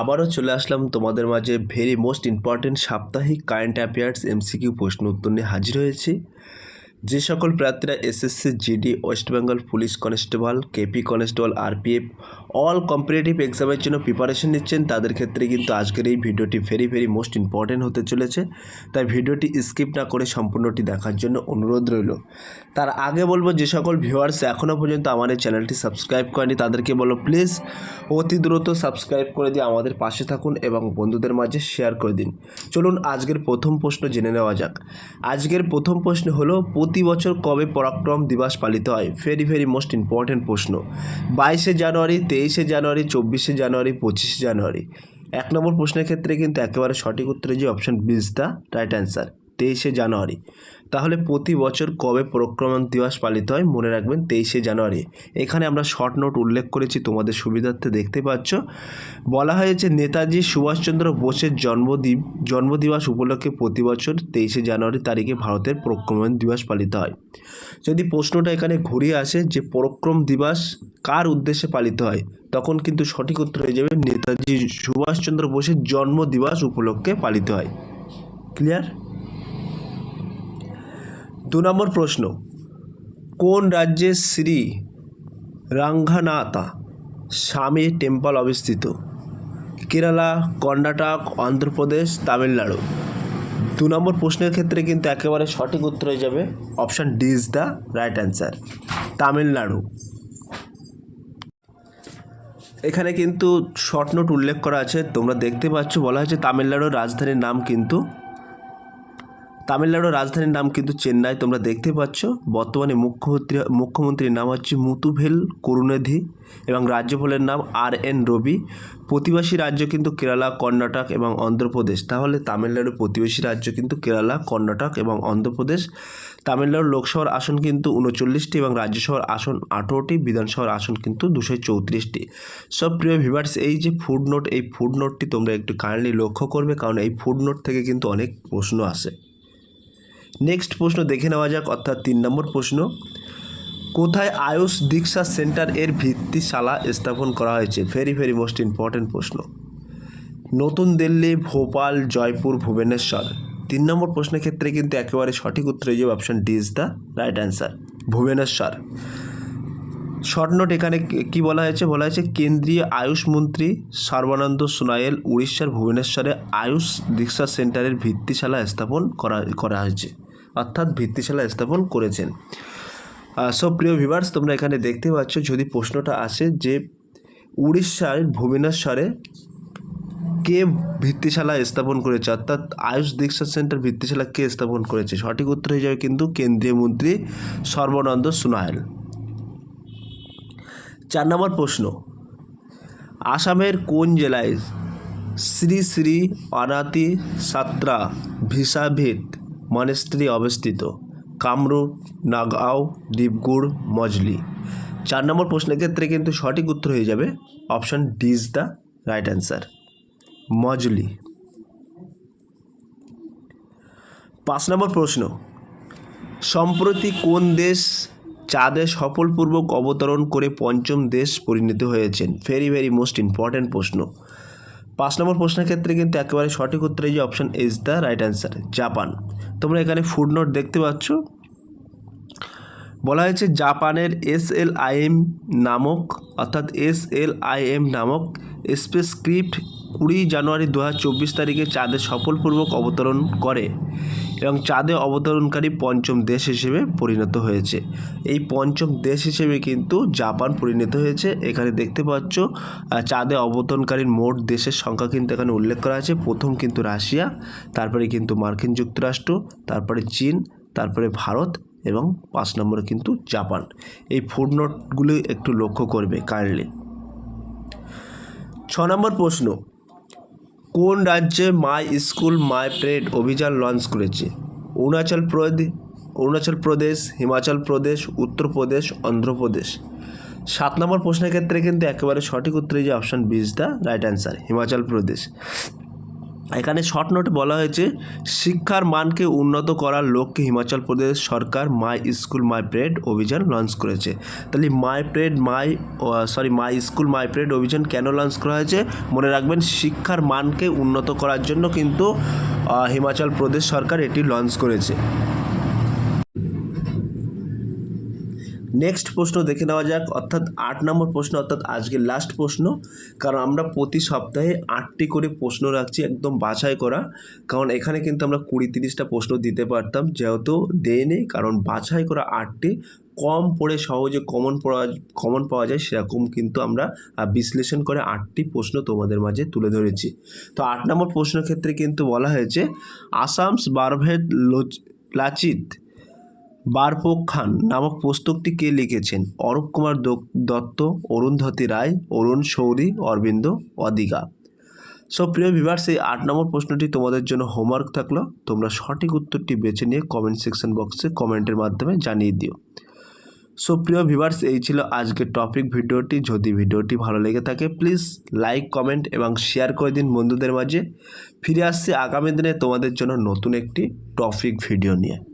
আবারও চলে আসলাম তোমাদের মাঝে ভেরি মোস্ট ইম্পর্টেন্ট সাপ্তাহিক কারেন্ট অ্যাফেয়ার্স এমসিকিউ প্রশ্ন উত্তর নিয়ে হাজির হয়েছি। যে সকল প্রার্থীরা SSC GD West Bengal police constable KP constable RPF all competitive এক্সামের জন্য প্রিপারেশন নিচ্ছেন, তাদের ক্ষেত্রে কিন্তু আজকের এই ভিডিওটি ভেরি ভেরি মোস্ট ইম্পর্টেন্ট হতে চলেছে। তাই ভিডিওটি স্কিপ না করে সম্পূর্ণটি দেখার জন্য অনুরোধ রইল। তার আগে বলব, যে সকল ভিউয়ার্স এখনও পর্যন্ত আমাদের চ্যানেলটি সাবস্ক্রাইব করেনি তাদেরকে বলো প্লিজ অতি দ্রুত সাবস্ক্রাইব করে দিয়ে আমাদের পাশে থাকুন এবং বন্ধুদের মাঝে শেয়ার করে দিন। চলুন আজকের প্রথম প্রশ্ন জেনে নেওয়া যাক। আজকের প্রথম প্রশ্ন হলো প্রতি বছর কবে পরাক্রম দিবস পালিত হয়? ভেরি ভেরি মোস্ট ইম্পর্ট্যান্ট প্রশ্ন। বাইশে জানুয়ারি, তেইশে জানুয়ারি, চব্বিশে জানুয়ারি, পঁচিশে জানুয়ারি। এক নম্বর প্রশ্নের ক্ষেত্রে কিন্তু একেবারে সঠিক উত্তরে যে option B is the right answer তেইশে জানুয়ারি। তাহলে প্রতি বছর কবে পরাক্রমণ দিবস পালিত হয় মনে রাখবেন তেইশে জানুয়ারি। এখানে আমরা শর্ট নোট উল্লেখ করেছি, তোমাদের সুবিধার্থে দেখতে পাচ্ছ। বলা হয়েছে, নেতাজি সুভাষচন্দ্র বোসের জন্মদিন জন্মদিবস উপলক্ষে প্রতি বছর তেইশে জানুয়ারি তারিখে ভারতের পরাক্রমণ দিবস পালিত হয়। যদি প্রশ্নটা এখানে ঘুরিয়ে আসে যে পরাক্রম দিবস কার উদ্দেশ্যে পালিত হয়, তখন কিন্তু সঠিক উত্তর হয়ে যাবে, নেতাজি সুভাষচন্দ্র বোসের জন্মদিবস উপলক্ষে পালিত হয়। ক্লিয়ার দু নম্বর প্রশ্ন, কোন রাজ্যে শ্রী রাঙ্গানাথা স্বামী টেম্পল অবস্থিত? কেরালা, কর্ণাটক, অন্ধ্রপ্রদেশ, তামিলনাড়ু। দু নম্বর প্রশ্নের ক্ষেত্রে কিন্তু একেবারে সঠিক উত্তর হয়ে যাবে option D is the right answer Tamil Nadu. এখানে কিন্তু শর্ট নোট উল্লেখ করা আছে, তোমরা দেখতে পাচ্ছ বলা হয়েছে তামিলনাড়ুর রাজধানীর নাম কিন্তু তামিলনাড়ুর রাজধানীর নাম কিন্তু চেন্নাই। তোমরা দেখতে পাচ্ছ, বর্তমানে মুখ্যমন্ত্রী, মুখ্যমন্ত্রীর নাম হচ্ছে মুতুভেল করুণানিধি এবং রাজ্যপালের নাম আর এন রবি। প্রতিবেশী রাজ্য কিন্তু কেরালা, কর্ণাটক এবং অন্ধ্রপ্রদেশ। তাহলে তামিলনাড়ুর প্রতিবেশী রাজ্য কিন্তু কেরালা, কর্ণাটক এবং অন্ধ্রপ্রদেশ। তামিলনাড়ুর লোকসভার আসন কিন্তু উনচল্লিশটি এবং রাজ্যসভার আসন আঠেরোটি, বিধানসভার আসন কিন্তু দুশো চৌত্রিশটি। সব প্রিয় ভিভার্স এই যে ফুড নোট এই ফুড নোটটি তোমরা একটু কাইন্ডলি লক্ষ্য করবে, কারণ এই ফুড নোট থেকে কিন্তু অনেক প্রশ্ন আসে। নেক্সট প্রশ্ন দেখে নেওয়া যাক, অর্থাৎ তিন নম্বর প্রশ্ন। কোথায় আয়ুষ দীক্ষা সেন্টার এর ভিত্তিশালা স্থাপন করা হয়েছে? ভেরি ভেরি মোস্ট ইম্পর্ট্যান্ট প্রশ্ন। নতুন দিল্লি, ভোপাল, জয়পুর, ভুবনেশ্বর। তিন নম্বর প্রশ্নের ক্ষেত্রে কিন্তু একেবারে সঠিক উত্তর হয়ে যাবে option D is the right answer Bhubaneswar. Short note এখানে কি বলা হয়েছে? বলা হয়েছে কেন্দ্রীয় আয়ুষ মন্ত্রী সর্বানন্দ সোনায়েল উড়িষ্যার ভুবনেশ্বরে আয়ুষ দীক্ষা সেন্টারের ভিত্তিশালা স্থাপন করা করা হয়েছে। অর্থাৎ ভিত্তিশালা স্থাপন করেছেন। সব প্রিয় ভিভার্স তোমরা এখানে দেখতে পাচ্ছ, যদি প্রশ্নটা আসে যে উড়িষ্যার ভুবনেশ্বরে কে ভিত্তিশালা স্থাপন করেছে, অর্থাৎ আয়ুষ দীক্ষা সেন্টার ভিত্তিশালা কে স্থাপন করেছে? সঠিক উত্তর হয়ে যাবে কিন্তু কেন্দ্রীয় মন্ত্রী সর্বানন্দ সোনায়েল। চার নম্বর প্রশ্ন, আসামের কোন জেলায় শ্রী শ্রী অনাতি সাত্রা ভিসাভেদ মনেস্ট্রি অবস্থিত। কামরূপ নাগাঁও ডিবগুড় মজলি। চার নম্বর প্রশ্নের ক্ষেত্রে কিন্তু সঠিক উত্তর হয়ে যাবে option D is the right answer. Majuli. পাঁচ নম্বর প্রশ্ন, সম্প্রতি কোন দেশ চাঁদে সফলপূর্বক অবতরণ করে পঞ্চম দেশ পরিণত হয়েছেন? ভেরি ভেরি মোস্ট ইম্পর্ট্যান্ট প্রশ্ন। পাঁচ নম্বর প্রশ্নের ক্ষেত্রে কিন্তু একেবারে সঠিক উত্তরে যে option is the right answer Japan. তোমরা এখানে ফুড নোট দেখতে পাচ্ছ। বলা হয়েছে জাপানের এস এল আইএম নামক, অর্থাৎ এস এল আইএম নামক স্পেস ক্রিপ্ট কুড়ি জানুয়ারি দু হাজার চব্বিশ তারিখে চাঁদে সফলপূর্বক অবতরণ করে। এবং চাঁদে অবতরণকারী পঞ্চম দেশ হিসেবে পরিণত হয়েছে। এই পঞ্চম দেশ হিসেবে কিন্তু জাপান পরিণত হয়েছে। এখানে দেখতে পাচ্ছ চাঁদে অবতরণকারীর মোট দেশের সংখ্যা কিন্তু এখানে উল্লেখ করা আছে। প্রথম কিন্তু রাশিয়া, তারপরে কিন্তু মার্কিন যুক্তরাষ্ট্র, তারপরে চীন, তারপরে ভারত এবং পাঁচ নম্বরে কিন্তু জাপান। এই ফুড নোটগুলি একটু লক্ষ্য করবে কাইন্ডলি ছ নম্বর প্রশ্ন কোন রাজ্যে মাই স্কুল, মাই প্রেড অভিযান লঞ্চ করেছে? অরুণাচল প্রদেশ অরুণাচল প্রদেশ, হিমাচল প্রদেশ উত্তরপ্রদেশ অন্ধ্রপ্রদেশ সাত নম্বর প্রশ্নের ক্ষেত্রে কিন্তু একেবারে সঠিক উত্তরে যে option B is the right answer Himachal Pradesh. এখানে শর্ট নোটে বলা হয়েছে, শিক্ষার মানকে উন্নত করার লক্ষ্যে হিমাচল প্রদেশ সরকার মাই স্কুল মাই প্রেড অভিযান লঞ্চ করেছে। তাহলে my pride my sorry my school my pride অভিযান কেন লঞ্চ করা হয়েছে? মনে রাখবেন, শিক্ষার মানকে উন্নত করার জন্য কিন্তু হিমাচল প্রদেশ সরকার এটি লঞ্চ করেছে। নেক্সট প্রশ্ন দেখে নেওয়া যাক, অর্থাৎ আট নম্বর প্রশ্ন, অর্থাৎ আজকের লাস্ট প্রশ্ন। কারণ আমরা প্রতি সপ্তাহে আটটি করে প্রশ্ন রাখছি একদম বাছাই করা। কারণ এখানে কিন্তু আমরা কুড়ি তিরিশটা প্রশ্ন দিতে পারতাম, যেহেতু দেয়নি কারণ বাছাই করা আটটি, কম পড়ে সহজে কমন পড়া কমন পাওয়া যায়, সেরকম কিন্তু আমরা বিশ্লেষণ করে আটটি প্রশ্ন তোমাদের মাঝে তুলে ধরেছি। তো আট নম্বর প্রশ্নের ক্ষেত্রে কিন্তু বলা হয়েছে, আসামস বারভেদ লোচ- লাচিত বারপোক খান নামক পুস্তকটি কে লিখেছেন? অরূপ কুমার দত্ত, অরুন্ধতী রায়, অরুণ শৌরী অরবিন্দ অদিগা। সো, প্রিয় ভিভার্স এই আট নম্বর প্রশ্নটি তোমাদের জন্য হোমওয়ার্ক থাকল। তোমরা সঠিক উত্তরটি বেছে নিয়ে কমেন্ট সেকশন বক্সে কমেন্টের মাধ্যমে জানিয়ে দিও। সো, প্রিয় ভিভার্স এই ছিল আজকের টপিক ভিডিওটি। যদি ভিডিওটি ভালো লেগে থাকে প্লিজ লাইক কমেন্ট এবং শেয়ার করে দিন বন্ধুদের মাঝে। ফিরে আসছি আগামী দিনে তোমাদের জন্য নতুন একটি টপিক ভিডিও নিয়ে।